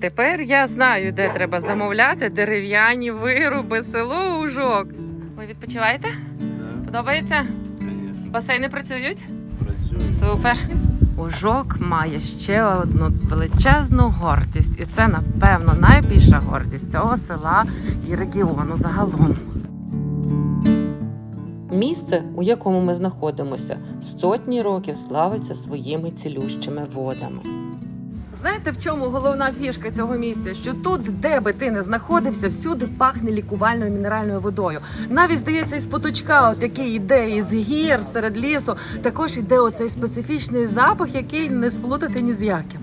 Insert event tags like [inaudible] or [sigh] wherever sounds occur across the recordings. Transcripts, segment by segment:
Тепер я знаю, де треба замовляти дерев'яні вироби, село Ужок. Ви відпочиваєте? Подобається? Басейни працюють? Супер. Ужок має ще одну величезну гордість, і це, напевно, найбільша гордість цього села і регіону загалом. Місце, у якому ми знаходимося, сотні років славиться своїми цілющими водами. Знаєте, в чому головна фішка цього місця? Що тут, де би ти не знаходився, всюди пахне лікувальною мінеральною водою. Навіть здається, із поточка, от який йде із гір серед лісу, також йде оцей специфічний запах, який не сплутати ні з яким.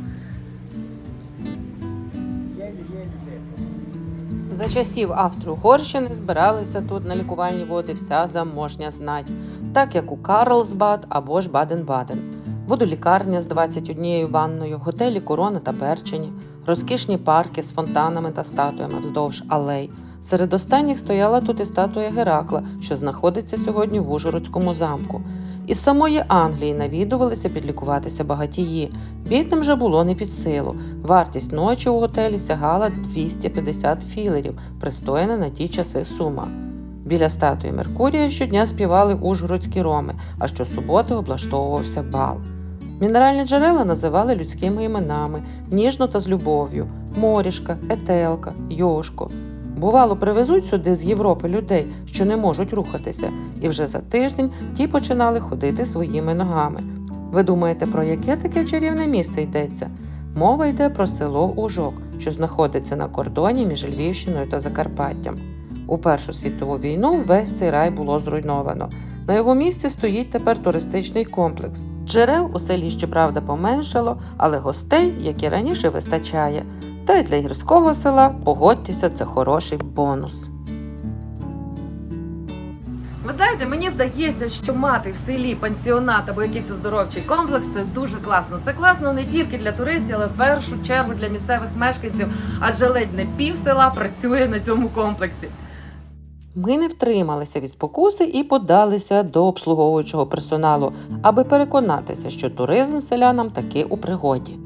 За часів Австро-Угорщини збиралися тут на лікувальні води вся заможня знать, так як у Карлсбад або ж Баден-Баден. Водолікарня з 21 ванною, готелі Корона та Перчині, розкішні парки з фонтанами та статуями вздовж алей. Серед останніх стояла тут і статуя Геракла, що знаходиться сьогодні в Ужгородському замку. Із самої Англії навідувалися підлікуватися багатії. Бідним же було не під силу. Вартість ночі у готелі сягала 250 філерів, пристойна на ті часи сума. Біля статуї Меркурія щодня співали ужгородські роми, а щосуботи облаштовувався бал. Мінеральні джерела називали людськими іменами, ніжно та з любов'ю морішка, етелка, йошко. Бувало, привезуть сюди з Європи людей, що не можуть рухатися, і вже за тиждень ті починали ходити своїми ногами. Ви думаєте, про яке таке чарівне місце йдеться? Мова йде про село Ужок, що знаходиться на кордоні між Львівщиною та Закарпаттям. У Першу світову війну весь цей рай було зруйновано. На його місці стоїть тепер туристичний комплекс. Джерел у селі щоправда поменшало, але гостей, як і раніше, вистачає. Та й для гірського села, погодьтеся, це хороший бонус. Ви знаєте, мені здається, що мати в селі пансіонат або якийсь оздоровчий комплекс це дуже класно. Це класно не тільки для туристів, але в першу чергу для місцевих мешканців, адже ледь не пів села працює на цьому комплексі. Ми не втрималися від спокуси і подалися до обслуговуючого персоналу, аби переконатися, що туризм селянам таки у пригоді.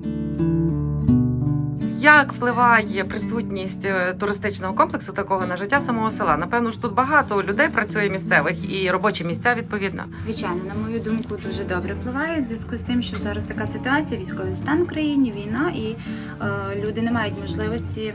Як впливає присутність е, туристичного комплексу такого на життя самого села? Напевно ж тут багато людей працює місцевих і робочі місця відповідно. Звичайно, на мою думку, дуже добре впливає в зв'язку з тим, що зараз така ситуація, військовий стан в країні, війна, і е, люди не мають можливості.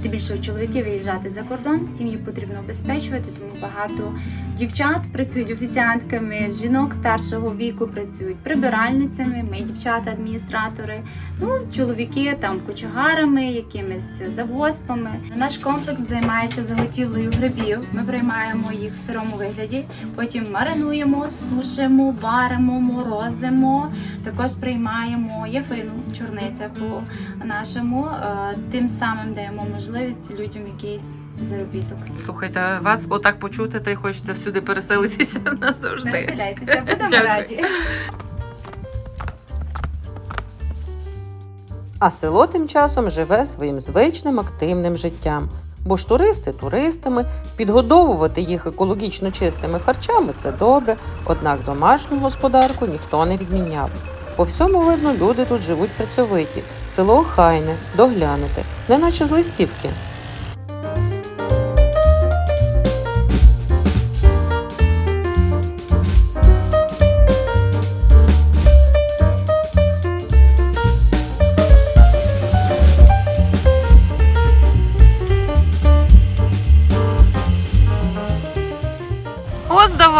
Здебільшого чоловіки виїжджати за кордон, сім'ї потрібно обезпечувати, тому багато дівчат працюють офіціантками, жінок старшого віку працюють прибиральницями, ми дівчата, адміністратори. Ну, чоловіки там кочегарами, якимись завоспами. Наш комплекс займається заготівлею грибів. Ми приймаємо їх в сирому вигляді, потім маринуємо, сушимо, варимо, морозимо. Також приймаємо яфину, чорниця по нашому. Е, Тим самим даємо можливість людям якийсь заробіток. Слухайте, вас отак почути, та й хочеться всюди переселитися [laughs] назавжди. Переселяйтеся, будемо [laughs] раді. А село тим часом живе своїм звичним активним життям. Бо ж туристи туристами, підгодовувати їх екологічно чистими харчами це добре, однак домашню господарку ніхто не відміняв. По всьому видно, люди тут живуть працьовиті, село охайне, доглянуте, неначе з листівки.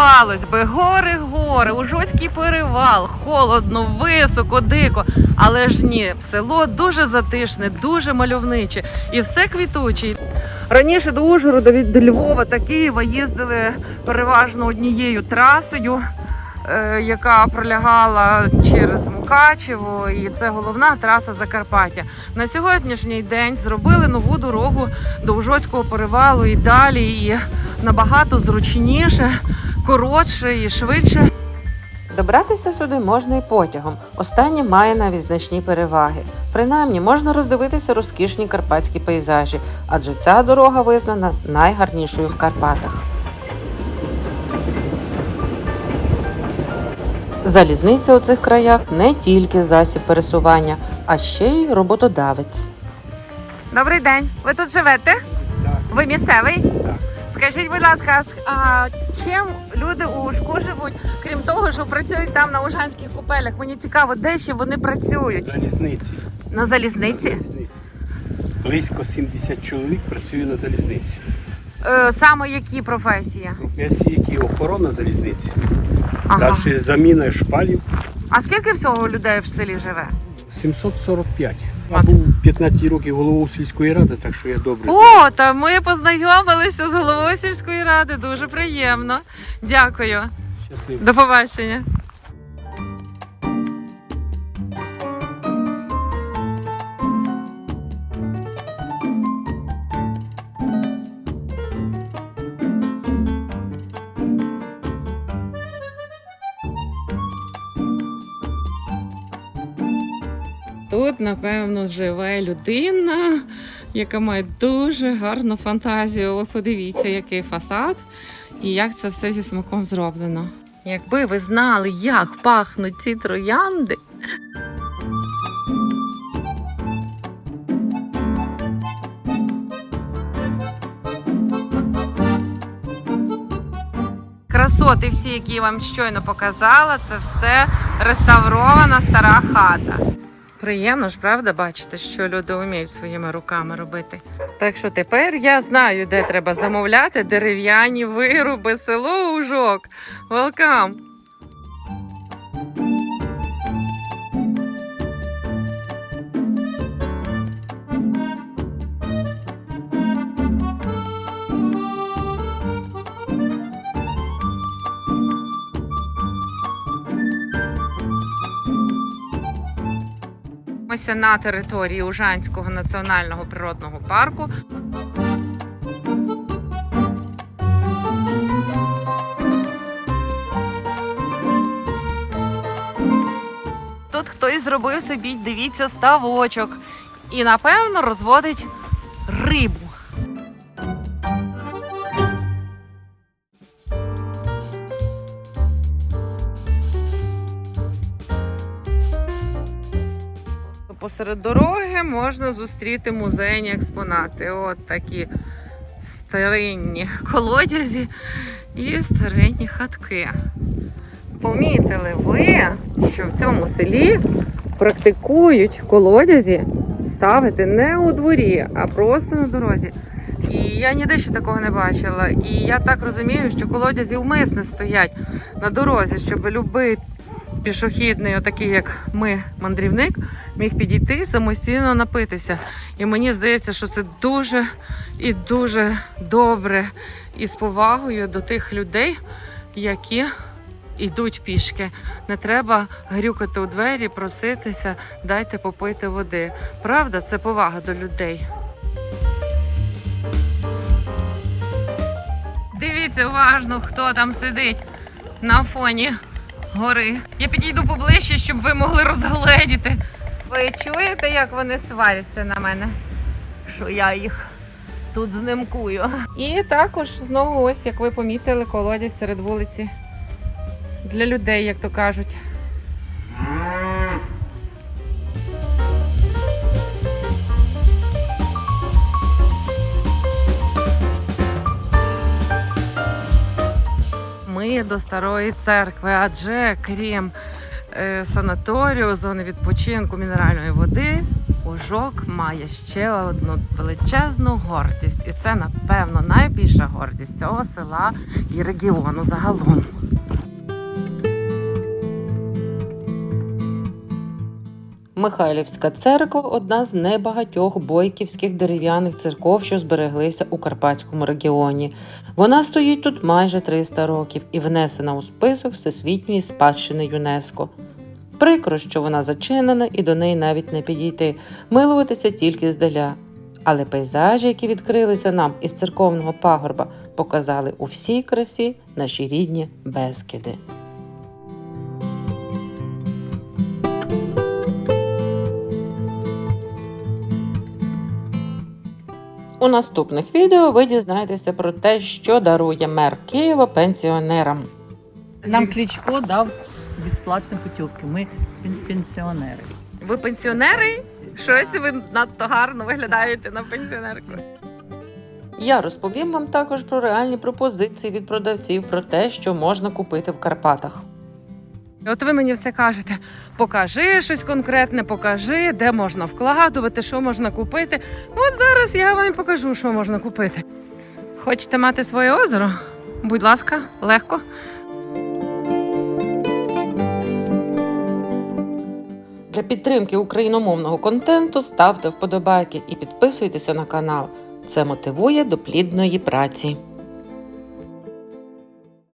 Здавалось би, гори, гори, Ужоцький перевал, холодно, високо, дико. Але ж ні, село дуже затишне, дуже мальовниче і все квітуче. Раніше до Ужгорода від Львова та Києва їздили переважно однією трасою, е, яка пролягала через Мукачево, і це головна траса Закарпаття. На сьогоднішній день зробили нову дорогу до Ужоцького перевалу і далі. І набагато зручніше, коротше і швидше. Добратися сюди можна і потягом. Останнє має навіть значні переваги. Принаймні можна роздивитися розкішні карпатські пейзажі, адже ця дорога визнана найгарнішою в Карпатах. Залізниця у цих краях не тільки засіб пересування, а ще й роботодавець. Добрий день. Ви тут живете? Так. Ви місцевий? Так. Скажіть, будь ласка, а чим люди у Ужку живуть, крім того, що працюють там на Ужанських купелях? Мені цікаво, де ще вони працюють? Залізниці. На залізниці? На залізниці. Близько 70 чоловік працює на залізниці. Е, саме які професії? Професії, які охорона залізниці. Ага. Далі заміна шпалів А скільки всього людей в селі живе? 745. Я був 15 років головою сільської ради, так що я добре знаю. О, та ми познайомилися з головою сільської ради. Дуже приємно. Дякую. Щасливо. До побачення. Тут, напевно, живе людина, яка має дуже гарну фантазію. Ви подивіться, який фасад і як це все зі смаком зроблено. Якби ви знали, як пахнуть ці троянди. Красоти всі, які я вам щойно показала, це все реставрована стара хата. Приємно ж, правда, бачити, що люди вміють своїми руками робити. Так що тепер я знаю, де треба замовляти дерев'яні вироби село Ужок. Welcome! Ось на території Ужанського національного природного парку. Тут хтось зробив собі, дивіться, ставочок і напевно розводить рибу. Посеред дороги можна зустріти музейні експонати. От такі старинні колодязі і старинні хатки. Помітили ви, що в цьому селі практикують колодязі ставити не у дворі, а просто на дорозі. І я ніде ще такого не бачила. І я так розумію, що колодязі вмисне стоять на дорозі, щоб любий пішохідний, отакий як ми, мандрівник, міг підійти самостійно напитися. І мені здається, що це дуже і дуже добре і з повагою до тих людей, які йдуть пішки. Не треба грюкати у двері, проситися, дайте попити води. Правда, це повага до людей. Дивіться уважно, хто там сидить на фоні гори. Я підійду поближче, щоб ви могли розгледіти. Ви чуєте, як вони сваряться на мене? Що я їх тут знимкую. І також знову, ось як ви помітили, колодязь серед вулиці. Для людей, як то кажуть. Ми до старої церкви, адже крім е, санаторію, зони відпочинку мінеральної води, Ужок має ще одну величезну гордість, і це, напевно, найбільша гордість цього села і регіону загалом. Михайлівська церква одна з небагатьох бойківських дерев'яних церков, що збереглися у Карпатському регіоні. Вона стоїть тут майже 300 років і внесена у список Всесвітньої спадщини ЮНЕСКО. Прикро, що вона зачинена і до неї навіть не підійти, милуватися тільки здаля. Але пейзажі, які відкрилися нам із церковного пагорба, показали у всій красі наші рідні Бескиди. У наступних відео ви дізнаєтеся про те, що дарує мер Києва пенсіонерам. Нам Кличко дав безплатні путівки. Ми пен- пенсіонери. Ви пенсіонери? Щось ви надто гарно виглядаєте на пенсіонерку. Я розповім вам також про реальні пропозиції від продавців про те, що можна купити в Карпатах. От ви мені все кажете: покажи щось конкретне, покажи, де можна вкладувати, що можна купити. От зараз я вам покажу, що можна купити. Хочете мати своє озеро? Будь ласка, легко. Для підтримки україномовного контенту ставте вподобайки і підписуйтеся на канал. Це мотивує до плідної праці.